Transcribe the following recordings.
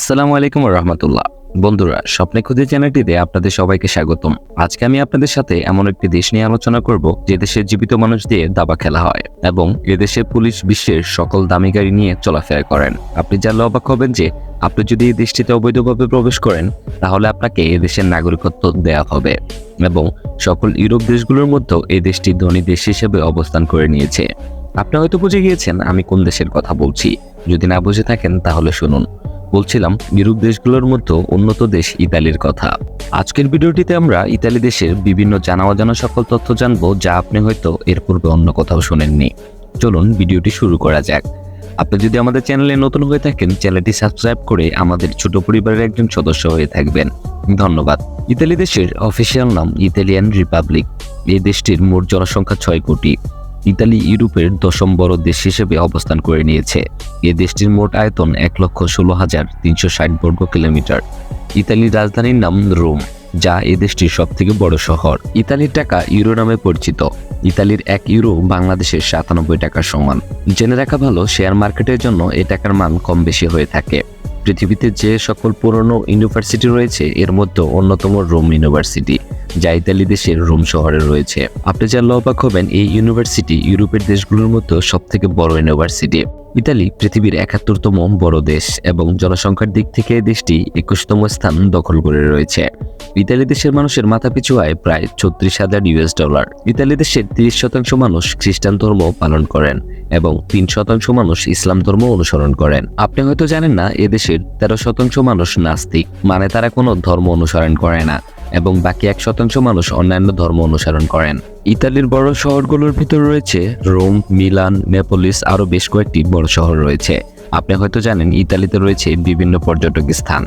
আসসালামু আলাইকুম রহমতুল্লাহ বন্ধুরা, স্বপ্নে খুঁজে চ্যানেলটিতে আপনাদের সবাইকে স্বাগতম। আজকে আমি আপনাদের সাথে এমন একটি দেশ নিয়ে আলোচনা করব, যে দেশের জীবিত মানুষ দিয়ে দাবা খেলা হয় এবং এদেশের পুলিশ বিশ্বের সকল দামি গাড়ি নিয়ে চলাফেরা করেন। আপনি জানলে অবাক হবেন যে, আপনি যদি এই দেশটিতে অবৈধভাবে প্রবেশ করেন, তাহলে আপনাকে এই দেশের নাগরিকত্ব দেওয়া হবে এবং সকল ইউরোপ দেশগুলোর মধ্যেও এই দেশটি ধনী দেশ হিসেবে অবস্থান করে নিয়েছে। আপনি হয়তো বুঝে গিয়েছেন আমি কোন দেশের কথা বলছি। যদি না বুঝে থাকেন, তাহলে শুনুন। বলছিলাম, ইউরোপ দেশগুলোর মধ্যে উন্নত দেশ ইতালির কথা। আজকের ভিডিওটিতে আমরা ইতালি দেশের বিভিন্ন জানা অজানা সকল তথ্য জানব, যা আপনি হয়তো এর পূর্বে অন্য কোথাও শোনেননি। চলুন ভিডিওটি শুরু করা যাক। আপনি যদি আমাদের চ্যানেলে নতুন হয়ে থাকেন, চ্যানেলটি সাবস্ক্রাইব করে আমাদের ছোট পরিবারের একজন সদস্য হয়ে থাকবেন। ধন্যবাদ। ইতালি দেশের অফিসিয়াল নাম ইতালিয়ান রিপাবলিক। এই দেশটির মোট জনসংখ্যা ছয় কোটি। ইতালি ইউরোপের দশম বড় দেশ হিসেবে অবস্থান করে নিয়েছে। এ দেশটির মোট আয়তন এক লক্ষ ষোলো হাজার তিনশো ষাট বর্গ কিলোমিটার। ইতালির রাজধানীর নাম রোম, যা এ দেশটির সব থেকে বড় শহর। ইতালির টাকা ইউরো নামে পরিচিত। ইতালির এক ইউরো বাংলাদেশের সাতানব্বই টাকার সমান। জেনে রাখা ভালো, শেয়ার মার্কেটের জন্য এ টাকার মান কম বেশি হয়ে থাকে। পৃথিবীতে যে সকল পুরনো ইউনিভার্সিটি রয়েছে, এর মধ্যে অন্যতম রোম ইউনিভার্সিটি, যা ইতালি দেশের রোম শহরে রয়েছে। আপনি জানলে অবাক হবেন, এই ইউনিভার্সিটি ইউরোপের দেশগুলোর মধ্যে সব থেকে বড় ইউনিভার্সিটি। ইতালি পৃথিবীর একাত্তরতম বড় দেশ এবং জনসংখ্যার দিক থেকে দেশটি একুশতম স্থান দখল করে রয়েছে। ইতালি দেশের মানুষের মাথাপিছু আয় প্রায় ছত্রিশ হাজার ইউএস ডলার। ইতালি দেশের তিরিশ শতাংশ মানুষ খ্রিস্টান ধর্ম পালন করেন এবং তিন শতাংশ মানুষ ইসলাম ধর্ম অনুসরণ করেন। আপনি হয়তো জানেন না এদেশের তেরো শতাংশ মানুষ নাস্তিক মানে তারা কোনো ধর্ম অনুসরণ করে না। এবং বাকি এক শতাংশ মানুষ অন্যান্য ধর্ম অনুসরণ করেন। ইতালির বড় শহরগুলোর ভিতর রয়েছে রোম, মিলান, নেপোলিস, আরও বেশ কয়েকটি বড় শহর রয়েছে। আপনি হয়তো জানেন ইতালিতে রয়েছে বিভিন্ন পর্যটক স্থান।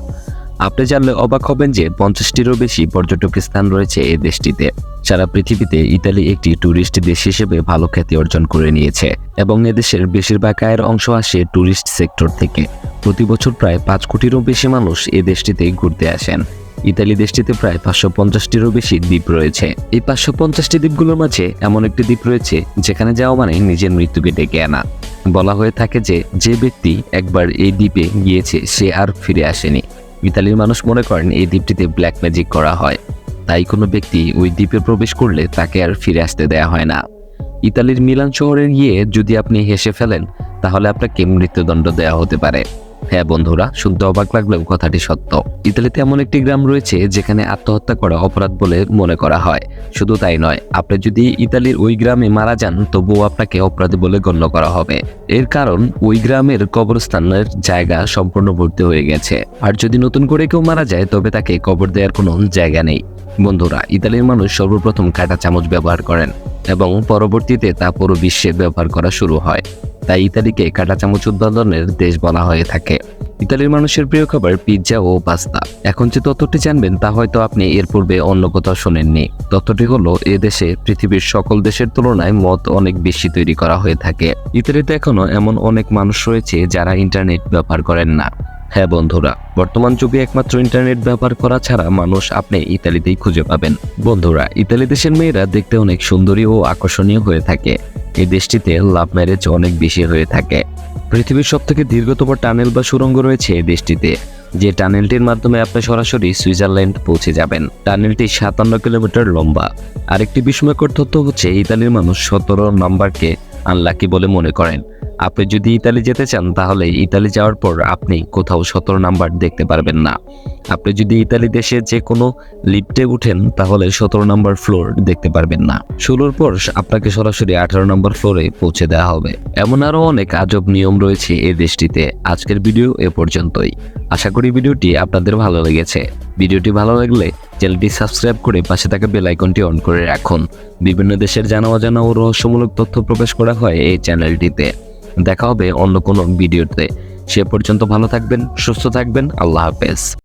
আপনি জানলে অবাক হবেন যে পঞ্চাশটিরও বেশি পর্যটক স্থান রয়েছে এই দেশটিতে। সারা পৃথিবীতে ইতালি একটি ট্যুরিস্ট দেশ হিসেবে ভালো খ্যাতি অর্জন করে নিয়েছে এবং এদেশের বেশিরভাগ আয়ের অংশ আসে ট্যুরিস্ট সেক্টর থেকে। প্রতি বছর প্রায় পাঁচ কোটিরও বেশি মানুষ এ দেশটিতে ঘুরতে আসেন। ইতালি দেশটিতে প্রায় পাঁচশো পঞ্চাশটিরও বেশি দ্বীপ রয়েছে। এই পাঁচশো পঞ্চাশটি দ্বীপগুলোর মাঝে এমন একটি দ্বীপ রয়েছে যেখানে যাওয়া মানে নিজের মৃত্যুকে ডেকে আনা। বলা হয়ে থাকে যে যে ব্যক্তি একবার এই দ্বীপে গিয়েছে, সে আর ফিরে আসেনি। ইতালির মানুষ মনে করেন এই দ্বীপটিতে ব্ল্যাক ম্যাজিক করা হয়। তাই কোনো ব্যক্তি ওই দ্বীপে প্রবেশ করলে তাকে আর ফিরে আসতে দেয়া হয় না। ইতালির মিলান শহরে গিয়ে যদি আপনি হেসে ফেলেন, তাহলে আপনাকে মৃত্যুদণ্ড দেওয়া হতে পারে। হ্যাঁ বন্ধুরা, শুনতে অবাক লাগলেও কথাটি সত্য। ইতালিতে এমন একটি গ্রাম রয়েছে যেখানে আত্মহত্যা করা অপরাধ বলে মনে করা হয়। শুধু তাই নয়, আপনি যদি ইতালির ওই গ্রামে মারা যান, তবুও আপনাকে অপরাধী বলে গণ্য করা হবে। এর কারণ, ওই গ্রামের কবরস্থানের জায়গা সম্পূর্ণ ভর্তি হয়ে গেছে। আর যদি নতুন করে কেউ মারা যায়, তবে তাকে কবর দেওয়ার কোনো জায়গা নেই। বন্ধুরা, ইতালির মানুষ সর্বপ্রথম কাঁটা চামচ ব্যবহার করেন এবং পরবর্তীতে তা পুরো বিশ্বে ব্যবহার করা শুরু হয়। তাই ইতালিকে কাঁটা চামচ উৎপাদনের দেশ বলা হয়ে থাকে। ইতালির মানুষের প্রিয় খাবার পিৎজা ও পাস্তা এখন যে তথ্যটি জানবেন, তা হয়তো আপনি এর পূর্বে অন্য কোথাও শোনেননি। তথ্যটি হলো, এ দেশে পৃথিবীর সকল দেশের তুলনায় মদ অনেক বেশি তৈরি করা হয়ে থাকে। ইতালিতে এখনও এমন অনেক মানুষ রয়েছে যারা ইন্টারনেট ব্যবহার করেন না। হ্যাঁ বন্ধুরা, বর্তমান যুগে একমাত্র ইন্টারনেট ব্যবহার করা ছাড়া মানুষ আপনি ইতালিতেই খুঁজে পাবেন। বন্ধুরা, ইতালি দেশের মেয়েরা দেখতে অনেক সুন্দরী ও আকর্ষণীয় হয়ে থাকে। এই দেশটিতে লাভ ম্যারেজ অনেক বেশি হয়ে থাকে। পৃথিবীর সব থেকে দীর্ঘতম টানেল বা সুড়ঙ্গ রয়েছে এই দেশটিতে, যে টানেলটির মাধ্যমে আপনি সরাসরি সুইজারল্যান্ড পৌঁছে যাবেন। টানেলটি সাতান্ন কিলোমিটার লম্বা। আরেকটি বিস্ময়কর তথ্য হচ্ছে, ইতালির মানুষ সতেরো নম্বরকে আনলাকি বলে মনে করেন। আপনি যদি ইতালি যেতে চান, তাহলে ইতালি যাওয়ার পর আপনি কোথাও সতেরো নাম্বার দেখতে পারবেন না। আপনি যদি ইতালি দেশে যে কোনো লিফটে উঠেন, তাহলে সতেরো নম্বর ফ্লোর দেখতে পারবেন না। ষোলোর পর আপনাকে সরাসরি আঠারো নম্বর ফ্লোরে পৌঁছে দেওয়া হবে। এমন আরও অনেক আজব নিয়ম রয়েছে এই দেশটিতে। আজকের ভিডিও এ পর্যন্তই। আশা করি ভিডিওটি আপনাদের ভালো লেগেছে। ভিডিওটি ভালো লাগলে চ্যানেলটি সাবস্ক্রাইব করে পাশে থাকা বেল আইকনটি অন করে রাখুন। বিভিন্ন দেশের জানা অজানা ও রহস্যমূলক তথ্য প্রকাশ করা হয় এই চ্যানেলটিতে। দেখা হবে অন্য কোনো ভিডিওতে। সে পর্যন্ত ভালো থাকবেন সুস্থ থাকবেন আল্লাহ হাফেজ।